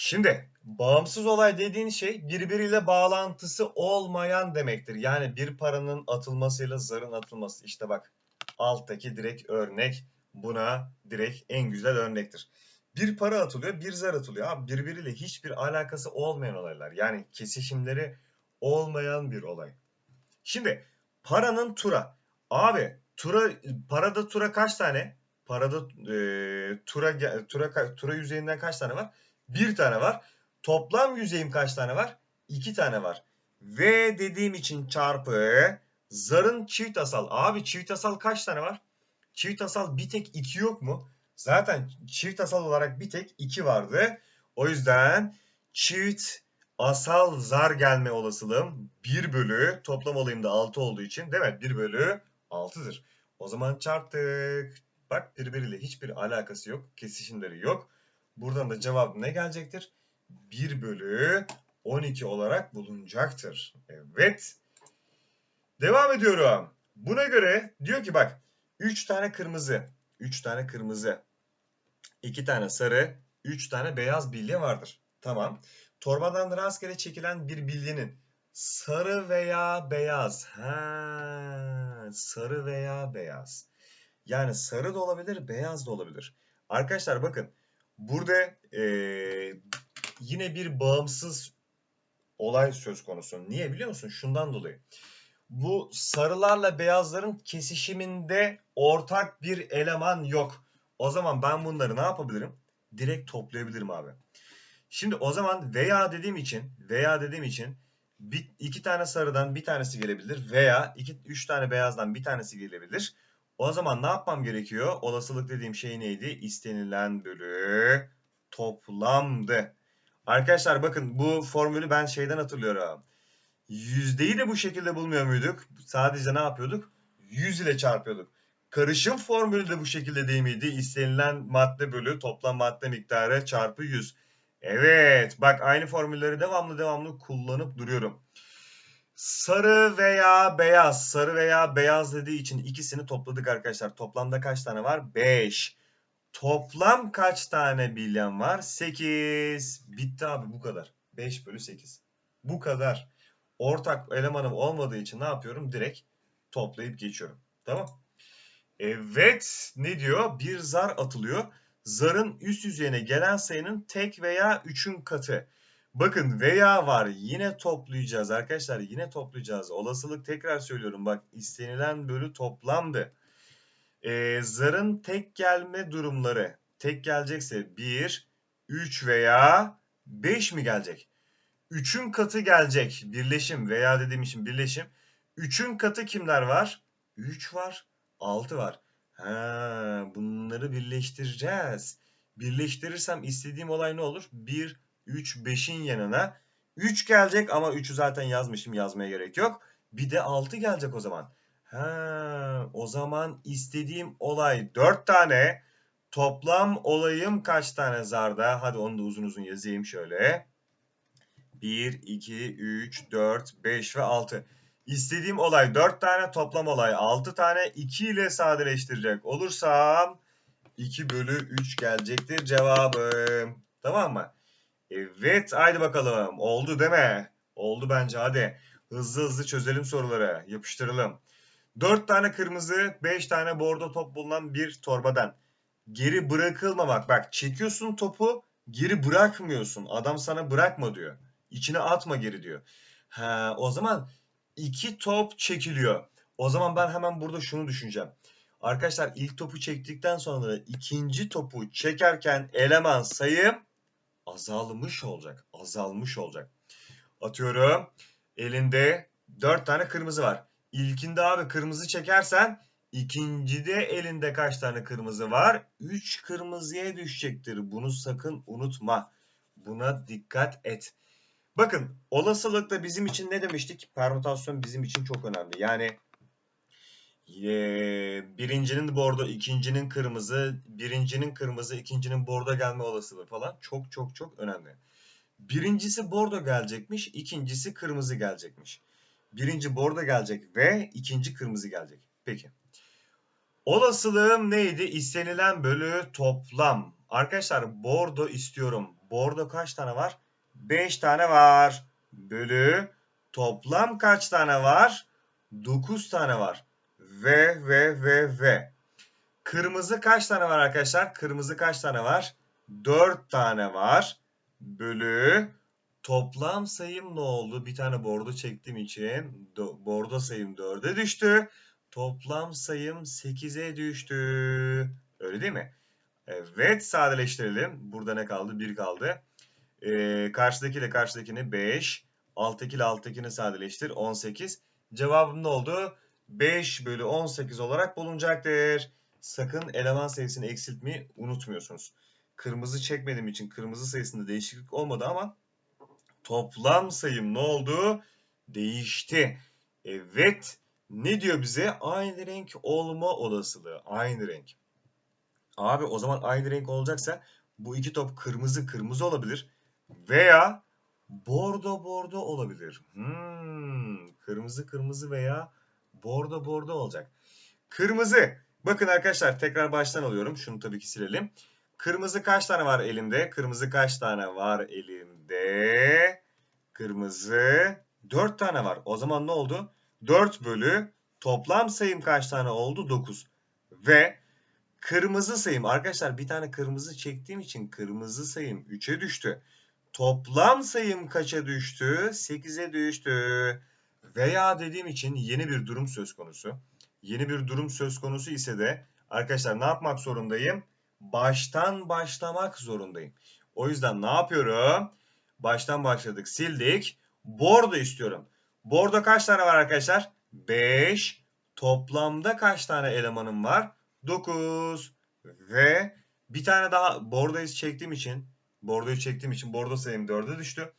Şimdi bağımsız olay dediğin şey birbiriyle bağlantısı olmayan demektir. Yani bir paranın atılmasıyla zarın atılması. İşte bak alttaki direkt örnek buna direkt en güzel örnektir. Bir para atılıyor, bir zar atılıyor. Abi birbiriyle hiçbir alakası olmayan olaylar. Yani kesişimleri olmayan bir olay. Şimdi paranın tura. Abi tura parada tura kaç tane? Parada e, tura tura tura yüzeyinden kaç tane var? Bir tane var. Toplam yüzeyim kaç tane var? İki tane var. V dediğim için çarpı zarın çift asal. Abi çift asal kaç tane var? Çift asal bir tek iki yok mu? Zaten çift asal olarak bir tek iki vardı. O yüzden çift asal zar gelme olasılığım 1 bölü toplam olayım da 6 olduğu için değil mi? 1 bölü 6'dır. O zaman çarptık. Bak birbiriyle hiçbir alakası yok. Kesişimleri yok. Buradan da cevap ne gelecektir? 1 bölü 12 olarak bulunacaktır. Evet. Devam ediyorum. Buna göre diyor ki bak 3 tane kırmızı, 3 tane kırmızı, 2 tane sarı, 3 tane beyaz bilye vardır. Tamam. Torbadan rastgele çekilen bir bilyenin sarı veya beyaz. Ha, sarı veya beyaz. Yani sarı da olabilir, beyaz da olabilir. Arkadaşlar bakın burada eee, yine bir bağımsız olay söz konusu. Niye biliyor musun? Şundan dolayı. Bu sarılarla beyazların kesişiminde ortak bir eleman yok. O zaman ben bunları ne yapabilirim? Direkt toplayabilirim abi. Şimdi o zaman veya dediğim için veya dediğim için bir, iki tane sarıdan bir tanesi gelebilir veya iki, üç tane beyazdan bir tanesi gelebilir. O zaman ne yapmam gerekiyor? Olasılık dediğim şey neydi? İstenilen bölü toplamdı. Arkadaşlar bakın bu formülü ben şeyden hatırlıyorum. Yüzdeyi de bu şekilde bulmuyor muyduk? Sadece ne yapıyorduk? 100 ile çarpıyorduk. Karışım formülü de bu şekilde değil miydi? İstenilen madde bölü toplam madde miktarı çarpı 100. Evet, bak aynı formülleri devamlı devamlı kullanıp duruyorum. Sarı veya beyaz, sarı veya beyaz dediği için ikisini topladık arkadaşlar. Toplamda kaç tane var? 5. Toplam kaç tane bilyem var? 8. Bitti abi bu kadar. 5 bölü 8. Bu kadar. Ortak elemanım olmadığı için ne yapıyorum? Direkt toplayıp geçiyorum. Tamam. Evet ne diyor? Bir zar atılıyor. Zarın üst yüzeyine gelen sayının tek veya üçün katı. Bakın veya var yine toplayacağız arkadaşlar yine toplayacağız. Olasılık tekrar söylüyorum bak istenilen bölü toplamdı. Ee, zarın tek gelme durumları tek gelecekse 1, 3 veya 5 mi gelecek? 3'ün katı gelecek birleşim veya dediğim için birleşim. 3'ün katı kimler var? 3 var 6 var. Ha, bunları birleştireceğiz. Birleştirirsem istediğim olay ne olur? 1, 3, 5'in yanına 3 gelecek ama 3'ü zaten yazmışım yazmaya gerek yok. Bir de 6 gelecek o zaman. Ha, o zaman istediğim olay 4 tane. Toplam olayım kaç tane zarda? Hadi onu da uzun uzun yazayım şöyle. 1, 2, 3, 4, 5 ve 6. İstediğim olay 4 tane, toplam olay 6 tane. 2 ile sadeleştirecek olursam 2 bölü 3 gelecektir cevabım. Tamam mı? Evet haydi bakalım. Oldu değil mi? Oldu bence hadi. Hızlı hızlı çözelim soruları. Yapıştıralım. 4 tane kırmızı, 5 tane bordo top bulunan bir torbadan. Geri bırakılmamak. Bak çekiyorsun topu, geri bırakmıyorsun. Adam sana bırakma diyor. İçine atma geri diyor. Ha, o zaman iki top çekiliyor. O zaman ben hemen burada şunu düşüneceğim. Arkadaşlar ilk topu çektikten sonra ikinci topu çekerken eleman sayım azalmış olacak. Azalmış olacak. Atıyorum. Elinde 4 tane kırmızı var. İlkinde abi kırmızı çekersen ikincide elinde kaç tane kırmızı var? 3 kırmızıya düşecektir. Bunu sakın unutma. Buna dikkat et. Bakın olasılıkta bizim için ne demiştik? Permütasyon bizim için çok önemli. Yani eee, birincinin bordo, ikincinin kırmızı, birincinin kırmızı, ikincinin bordo gelme olasılığı falan çok çok çok önemli. Birincisi bordo gelecekmiş, ikincisi kırmızı gelecekmiş. Birinci bordo gelecek ve ikinci kırmızı gelecek. Peki. Olasılığım neydi? İstenilen bölü toplam. Arkadaşlar bordo istiyorum. Bordo kaç tane var? 5 tane var. Bölü toplam kaç tane var? 9 tane var. Ve ve ve ve. Kırmızı kaç tane var arkadaşlar? Kırmızı kaç tane var? 4 tane var. Bölü toplam sayım ne oldu? Bir tane bordo çektiğim için do- bordo sayım 4'e düştü. Toplam sayım 8'e düştü. Öyle değil mi? Evet sadeleştirelim. Burada ne kaldı? 1 kaldı. Ee, karşıdakiyle karşıdakini 5. Alttakiyle alttakini sadeleştir. 18. Cevabım ne oldu? 5 bölü 18 olarak bulunacaktır. Sakın eleman sayısını eksiltmeyi unutmuyorsunuz. Kırmızı çekmediğim için kırmızı sayısında değişiklik olmadı ama toplam sayım ne oldu? Değişti. Evet. Ne diyor bize? Aynı renk olma olasılığı. Aynı renk. Abi o zaman aynı renk olacaksa bu iki top kırmızı kırmızı olabilir. Veya bordo bordo olabilir. Hmm, kırmızı kırmızı veya bordo bordo olacak. Kırmızı. Bakın arkadaşlar tekrar baştan alıyorum. Şunu tabii ki silelim. Kırmızı kaç tane var elimde? Kırmızı kaç tane var elimde? Kırmızı 4 tane var. O zaman ne oldu? 4 bölü toplam sayım kaç tane oldu? 9. Ve kırmızı sayım arkadaşlar bir tane kırmızı çektiğim için kırmızı sayım 3'e düştü. Toplam sayım kaça düştü? 8'e düştü. Veya dediğim için yeni bir durum söz konusu. Yeni bir durum söz konusu ise de arkadaşlar ne yapmak zorundayım? Baştan başlamak zorundayım. O yüzden ne yapıyorum? Baştan başladık, sildik. Bordo istiyorum. Bordo kaç tane var arkadaşlar? 5. Toplamda kaç tane elemanım var? 9. Ve bir tane daha bordoyu çektiğim için bordoyu çektiğim için bordo sayım 4'e düştü.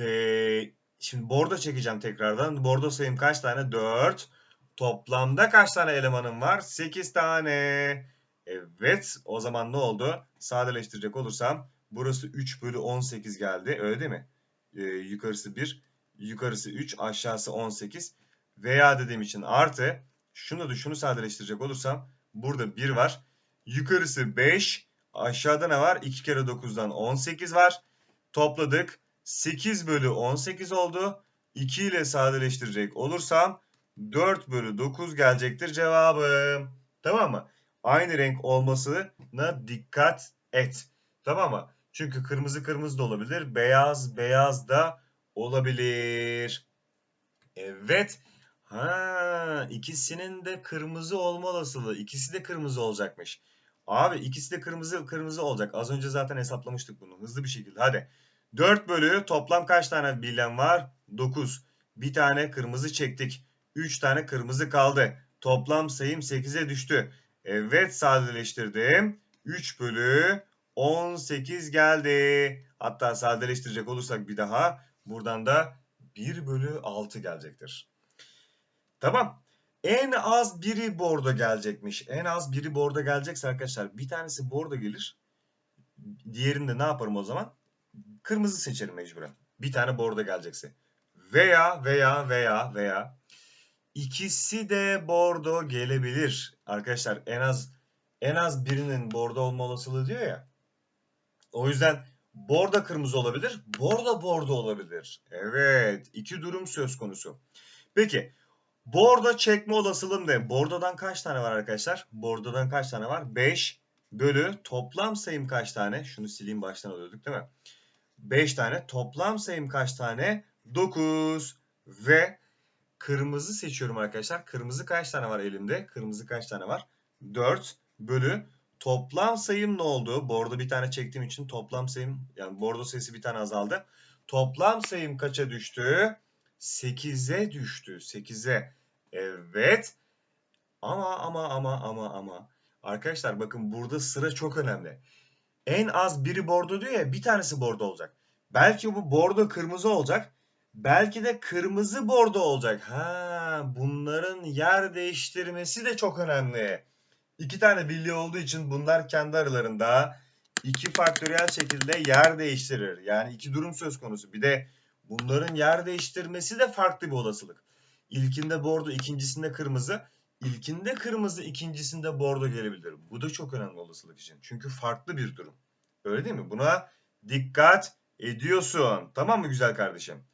Ee, şimdi bordo çekeceğim tekrardan. Bordo sayım kaç tane? 4. Toplamda kaç tane elemanım var? 8 tane. Evet. O zaman ne oldu? Sadeleştirecek olursam burası 3 bölü 18 geldi. Öyle değil mi? Ee, yukarısı 1. Yukarısı 3. Aşağısı 18. Veya dediğim için artı. Şunu da şunu sadeleştirecek olursam burada 1 var. Yukarısı 5. Aşağıda ne var? 2 kere 9'dan 18 var. Topladık. 8 bölü 18 oldu. 2 ile sadeleştirecek olursam 4 bölü 9 gelecektir cevabım. Tamam mı? Aynı renk olmasına dikkat et. Tamam mı? Çünkü kırmızı kırmızı da olabilir. Beyaz beyaz da olabilir. Evet. Ha, ikisinin de kırmızı olma olasılığı. İkisi de kırmızı olacakmış. Abi ikisi de kırmızı kırmızı olacak. Az önce zaten hesaplamıştık bunu. Hızlı bir şekilde. Hadi. 4 bölü toplam kaç tane bilen var? 9. Bir tane kırmızı çektik. 3 tane kırmızı kaldı. Toplam sayım 8'e düştü. Evet sadeleştirdim. 3 bölü 18 geldi. Hatta sadeleştirecek olursak bir daha buradan da 1 bölü 6 gelecektir. Tamam. En az biri bordo gelecekmiş. En az biri bordo gelecekse arkadaşlar bir tanesi bordo gelir. Diğerinde ne yaparım o zaman? Kırmızı seçerim mecburen. Bir tane bordo gelecekse. Veya veya veya veya ikisi de bordo gelebilir. Arkadaşlar en az en az birinin bordo olma olasılığı diyor ya. O yüzden bordo kırmızı olabilir, bordo bordo olabilir. Evet, iki durum söz konusu. Peki, bordo çekme olasılığım ne? Bordodan kaç tane var arkadaşlar? Bordodan kaç tane var? 5 bölü toplam sayım kaç tane? Şunu sileyim baştan alıyorduk değil mi? 5 tane. Toplam sayım kaç tane? 9 ve kırmızı seçiyorum arkadaşlar. Kırmızı kaç tane var elimde? Kırmızı kaç tane var? 4 bölü toplam sayım ne oldu? Bordo bir tane çektiğim için toplam sayım yani bordo sayısı bir tane azaldı. Toplam sayım kaça düştü? 8'e düştü. 8'e. Evet. Ama ama ama ama ama. Arkadaşlar bakın burada sıra çok önemli. En az biri bordo diyor ya bir tanesi bordo olacak. Belki bu bordo kırmızı olacak. Belki de kırmızı bordo olacak. Ha, bunların yer değiştirmesi de çok önemli. İki tane birliği olduğu için bunlar kendi aralarında iki faktöriyel şekilde yer değiştirir. Yani iki durum söz konusu. Bir de bunların yer değiştirmesi de farklı bir olasılık. İlkinde bordo, ikincisinde kırmızı. İlkinde kırmızı, ikincisinde bordo gelebilir. Bu da çok önemli olasılık için. Çünkü farklı bir durum. Öyle değil mi? Buna dikkat ediyorsun. Tamam mı güzel kardeşim?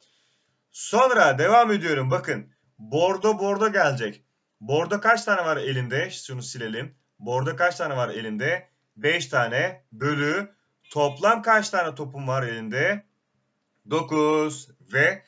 Sonra devam ediyorum. Bakın. Bordo bordo gelecek. Bordo kaç tane var elinde? Şunu silelim. Bordo kaç tane var elinde? 5 tane bölü toplam kaç tane topum var elinde? 9 ve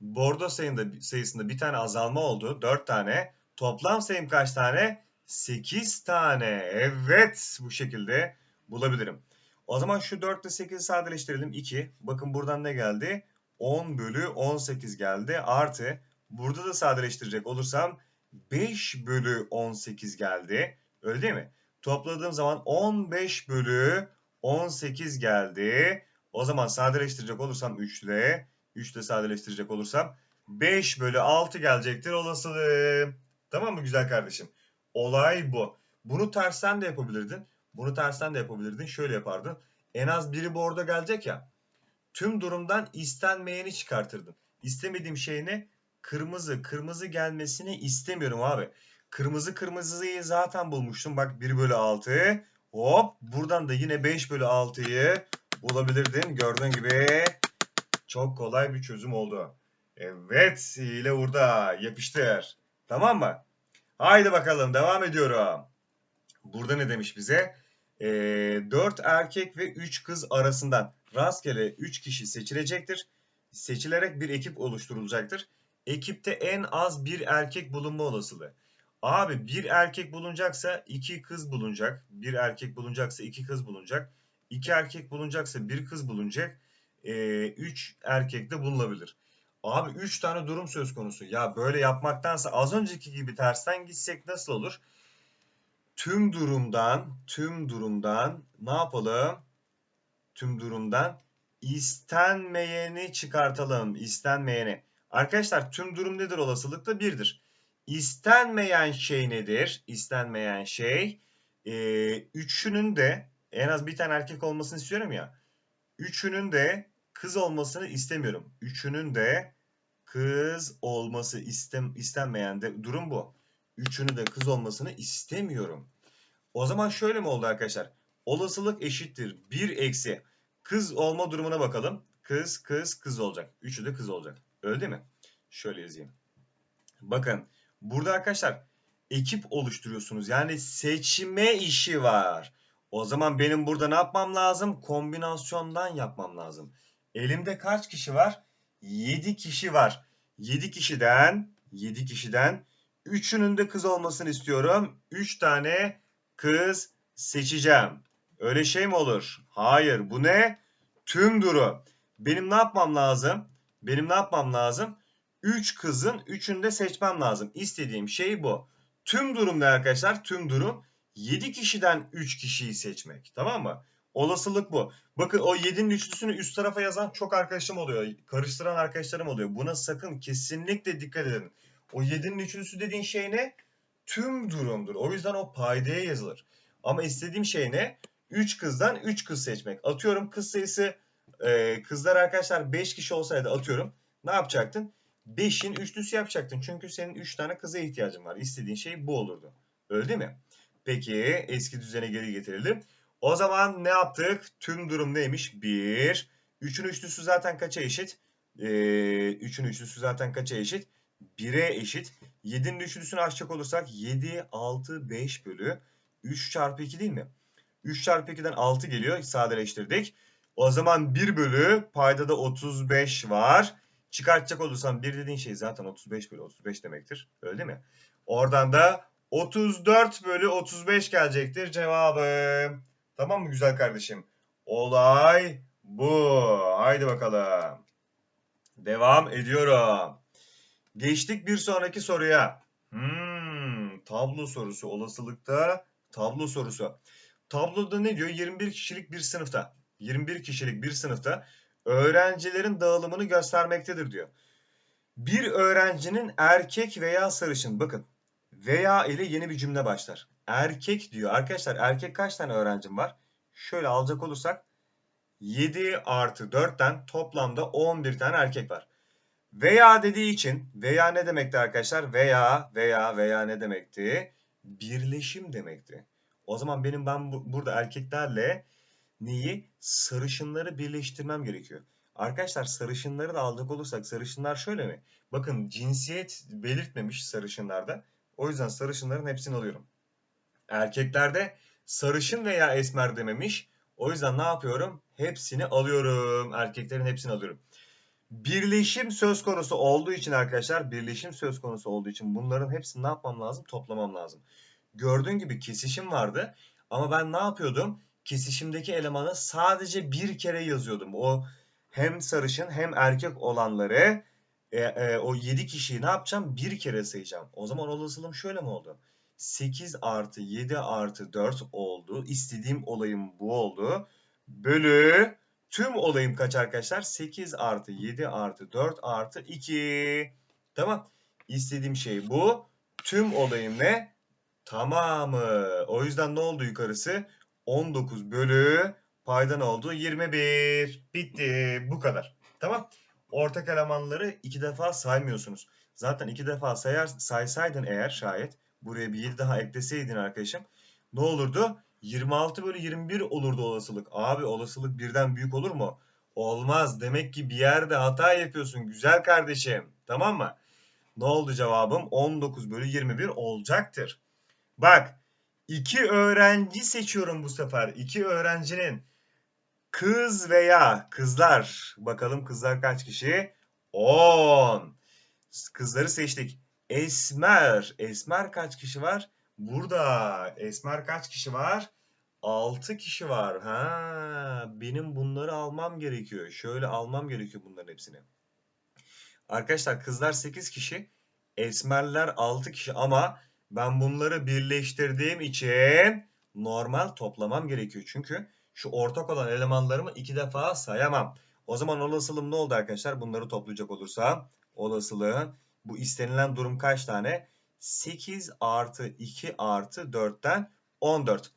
bordo sayında, sayısında bir tane azalma oldu. 4 tane. Toplam sayım kaç tane? 8 tane. Evet bu şekilde bulabilirim. O zaman şu 4 ile 8'i sadeleştirelim. 2. Bakın buradan ne geldi? 10 bölü 18 geldi. Artı burada da sadeleştirecek olursam 5 bölü 18 geldi. Öyle değil mi? Topladığım zaman 15 bölü 18 geldi. O zaman sadeleştirecek olursam 3 ile 3 ile sadeleştirecek olursam 5 bölü 6 gelecektir olasılığı. Tamam mı güzel kardeşim? Olay bu. Bunu tersten de yapabilirdin. Bunu tersten de yapabilirdin. Şöyle yapardın. En az biri bu orada gelecek ya. Tüm durumdan istenmeyeni çıkartırdın. İstemediğim şey ne? Kırmızı. Kırmızı gelmesini istemiyorum abi. Kırmızı kırmızıyı zaten bulmuştum. Bak 1 bölü 6. Hop. Buradan da yine 5 bölü 6'yı bulabilirdin. Gördüğün gibi çok kolay bir çözüm oldu. Evet. Hile burada. Yapıştır. Tamam mı? Haydi bakalım. Devam ediyorum. Burada ne demiş bize? E, 4 erkek ve 3 kız arasından rastgele 3 kişi seçilecektir. Seçilerek bir ekip oluşturulacaktır. Ekipte en az bir erkek bulunma olasılığı. Abi bir erkek bulunacaksa iki kız bulunacak. Bir erkek bulunacaksa iki kız bulunacak. İki erkek bulunacaksa bir kız bulunacak. E, üç erkek de bulunabilir. Abi üç tane durum söz konusu. Ya böyle yapmaktansa az önceki gibi tersten gitsek nasıl olur? tüm durumdan, tüm durumdan ne yapalım? Tüm durumdan istenmeyeni çıkartalım. İstenmeyeni. Arkadaşlar tüm durum nedir olasılıkla? Birdir. İstenmeyen şey nedir? İstenmeyen şey e, üçünün de en az bir tane erkek olmasını istiyorum ya. Üçünün de kız olmasını istemiyorum. Üçünün de kız olması istem, istenmeyen de durum bu üçünü de kız olmasını istemiyorum. O zaman şöyle mi oldu arkadaşlar? Olasılık eşittir. 1 eksi kız olma durumuna bakalım. Kız, kız, kız olacak. Üçü de kız olacak. Öyle değil mi? Şöyle yazayım. Bakın burada arkadaşlar ekip oluşturuyorsunuz. Yani seçme işi var. O zaman benim burada ne yapmam lazım? Kombinasyondan yapmam lazım. Elimde kaç kişi var? 7 kişi var. 7 kişiden 7 kişiden Üçünün de kız olmasını istiyorum. Üç tane kız seçeceğim. Öyle şey mi olur? Hayır. Bu ne? Tüm duru. Benim ne yapmam lazım? Benim ne yapmam lazım? Üç kızın üçünü de seçmem lazım. İstediğim şey bu. Tüm durum ne arkadaşlar? Tüm durum 7 kişiden 3 kişiyi seçmek. Tamam mı? Olasılık bu. Bakın o 7'nin üçlüsünü üst tarafa yazan çok arkadaşım oluyor. Karıştıran arkadaşlarım oluyor. Buna sakın kesinlikle dikkat edin. O 7'nin üçüncüsü dediğin şey ne? Tüm durumdur. O yüzden o paydaya yazılır. Ama istediğim şey ne? 3 kızdan 3 kız seçmek. Atıyorum kız sayısı e, kızlar arkadaşlar 5 kişi olsaydı atıyorum. Ne yapacaktın? 5'in üçlüsü yapacaktın. Çünkü senin 3 tane kıza ihtiyacın var. İstediğin şey bu olurdu. Öyle değil mi? Peki eski düzene geri getirelim. O zaman ne yaptık? Tüm durum neymiş? 1. 3'ün üçlüsü zaten kaça eşit? Ee, 3'ün üçlüsü zaten kaça eşit? 1'e eşit. 7'nin üçlüsünü açacak olursak 7, 6, 5 bölü 3 çarpı 2 değil mi? 3 çarpı 2'den 6 geliyor. Sadeleştirdik. O zaman 1 bölü payda da 35 var. Çıkartacak olursam 1 dediğin şey zaten 35 bölü 35 demektir. Öyle değil mi? Oradan da 34 bölü 35 gelecektir cevabı. Tamam mı güzel kardeşim? Olay bu. Haydi bakalım. Devam ediyorum. Geçtik bir sonraki soruya. Hmm, tablo sorusu olasılıkta tablo sorusu. Tabloda ne diyor? 21 kişilik bir sınıfta. 21 kişilik bir sınıfta öğrencilerin dağılımını göstermektedir diyor. Bir öğrencinin erkek veya sarışın bakın veya ile yeni bir cümle başlar. Erkek diyor. Arkadaşlar erkek kaç tane öğrencim var? Şöyle alacak olursak 7 artı 4'ten toplamda 11 tane erkek var. Veya dediği için veya ne demekti arkadaşlar? Veya veya veya ne demekti? Birleşim demekti. O zaman benim ben bu, burada erkeklerle neyi? Sarışınları birleştirmem gerekiyor. Arkadaşlar sarışınları da aldık olursak sarışınlar şöyle mi? Bakın cinsiyet belirtmemiş sarışınlarda. O yüzden sarışınların hepsini alıyorum. Erkeklerde sarışın veya esmer dememiş. O yüzden ne yapıyorum? Hepsini alıyorum. Erkeklerin hepsini alıyorum. Birleşim söz konusu olduğu için arkadaşlar, birleşim söz konusu olduğu için bunların hepsini ne yapmam lazım? Toplamam lazım. Gördüğün gibi kesişim vardı. Ama ben ne yapıyordum? Kesişimdeki elemanı sadece bir kere yazıyordum. O hem sarışın hem erkek olanları e, e, o 7 kişiyi ne yapacağım? Bir kere sayacağım. O zaman olasılığım şöyle mi oldu? 8 artı 7 artı 4 oldu. İstediğim olayım bu oldu. Bölü tüm olayım kaç arkadaşlar? 8 artı 7 artı 4 artı 2. Tamam. İstediğim şey bu. Tüm olayım ne? Tamamı. O yüzden ne oldu yukarısı? 19 bölü payda ne oldu? 21. Bitti. Bu kadar. Tamam. Ortak elemanları iki defa saymıyorsunuz. Zaten iki defa sayar, saysaydın eğer şayet buraya bir 7 daha ekleseydin arkadaşım ne olurdu? 26 bölü 21 olurdu olasılık. Abi olasılık birden büyük olur mu? Olmaz. Demek ki bir yerde hata yapıyorsun güzel kardeşim. Tamam mı? Ne oldu cevabım? 19 bölü 21 olacaktır. Bak iki öğrenci seçiyorum bu sefer. İki öğrencinin kız veya kızlar. Bakalım kızlar kaç kişi? 10. Kızları seçtik. Esmer. Esmer kaç kişi var? Burada. Esmer kaç kişi var? 6 kişi var. Ha, benim bunları almam gerekiyor. Şöyle almam gerekiyor bunların hepsini. Arkadaşlar kızlar 8 kişi. Esmerler 6 kişi ama ben bunları birleştirdiğim için normal toplamam gerekiyor. Çünkü şu ortak olan elemanlarımı iki defa sayamam. O zaman olasılığım ne oldu arkadaşlar? Bunları toplayacak olursam olasılığı bu istenilen durum kaç tane? 8 artı 2 artı 4'ten 14.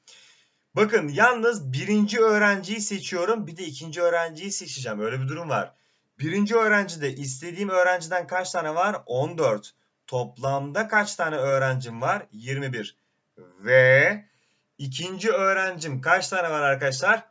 Bakın yalnız birinci öğrenciyi seçiyorum. Bir de ikinci öğrenciyi seçeceğim. Öyle bir durum var. Birinci öğrencide istediğim öğrenciden kaç tane var? 14. Toplamda kaç tane öğrencim var? 21. Ve ikinci öğrencim kaç tane var arkadaşlar?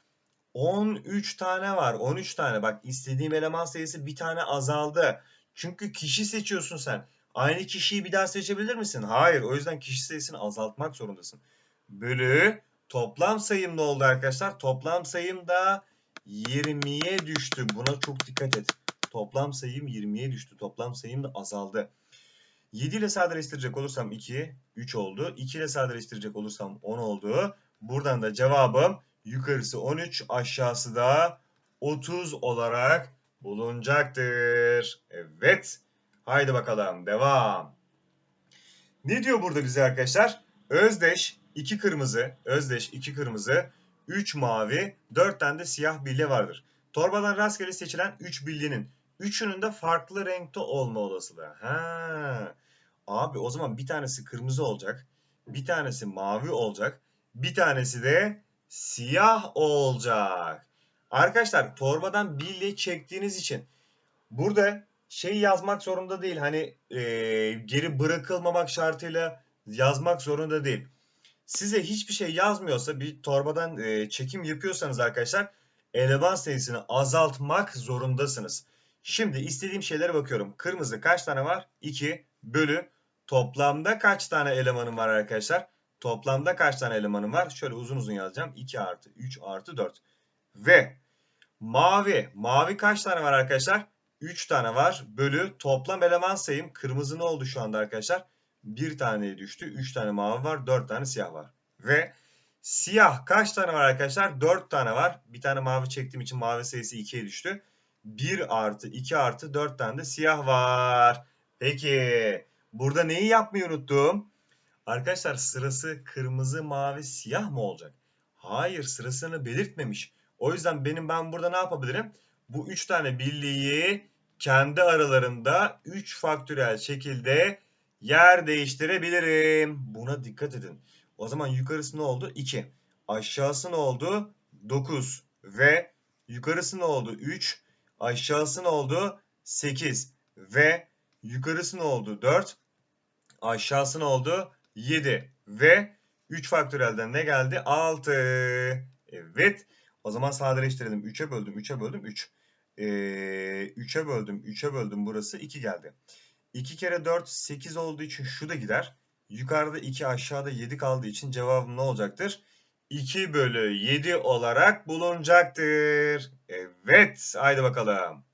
13 tane var. 13 tane. Bak istediğim eleman sayısı bir tane azaldı. Çünkü kişi seçiyorsun sen. Aynı kişiyi bir daha seçebilir misin? Hayır. O yüzden kişi sayısını azaltmak zorundasın. Bölü toplam sayım ne oldu arkadaşlar? Toplam sayım da 20'ye düştü. Buna çok dikkat et. Toplam sayım 20'ye düştü. Toplam sayım da azaldı. 7 ile sadeleştirecek olursam 2, 3 oldu. 2 ile sadeleştirecek olursam 10 oldu. Buradan da cevabım yukarısı 13, aşağısı da 30 olarak bulunacaktır. Evet. Haydi bakalım devam. Ne diyor burada bize arkadaşlar? Özdeş 2 kırmızı, özdeş 2 kırmızı, 3 mavi, 4 tane de siyah bilye vardır. Torbadan rastgele seçilen 3 bilyenin üçünün de farklı renkte olma olasılığı. Ha. Abi o zaman bir tanesi kırmızı olacak, bir tanesi mavi olacak, bir tanesi de siyah olacak. Arkadaşlar torbadan bilye çektiğiniz için burada şey yazmak zorunda değil. Hani e, geri bırakılmamak şartıyla yazmak zorunda değil. Size hiçbir şey yazmıyorsa bir torbadan e, çekim yapıyorsanız arkadaşlar eleman sayısını azaltmak zorundasınız. Şimdi istediğim şeylere bakıyorum. Kırmızı kaç tane var? 2 bölü toplamda kaç tane elemanım var arkadaşlar? Toplamda kaç tane elemanım var? Şöyle uzun uzun yazacağım. 2 artı 3 artı 4. Ve mavi. Mavi kaç tane var arkadaşlar? 3 tane var. Bölü toplam eleman sayım. Kırmızı ne oldu şu anda arkadaşlar? 1 taneye düştü. 3 tane mavi var. 4 tane siyah var. Ve siyah kaç tane var arkadaşlar? 4 tane var. Bir tane mavi çektiğim için mavi sayısı 2'ye düştü. 1 artı 2 artı 4 tane de siyah var. Peki burada neyi yapmayı unuttum? Arkadaşlar sırası kırmızı, mavi, siyah mı olacak? Hayır sırasını belirtmemiş. O yüzden benim ben burada ne yapabilirim? Bu 3 tane birliği kendi aralarında 3 faktörel şekilde yer değiştirebilirim. Buna dikkat edin. O zaman yukarısı ne oldu? 2. Aşağısı ne oldu? 9. Ve yukarısı ne oldu? 3. Aşağısı ne oldu? 8. ve yukarısı ne oldu? 4. Aşağısı ne oldu? 7 ve 3 faktörelden ne geldi? 6. Evet. O zaman sadeleştirelim. 3'e böldüm, 3'e böldüm, 3. Ee, 3'e böldüm, 3'e böldüm. Burası 2 geldi. 2 kere 4, 8 olduğu için şu da gider. Yukarıda 2, aşağıda 7 kaldığı için cevabım ne olacaktır? 2 bölü 7 olarak bulunacaktır. Evet, haydi bakalım.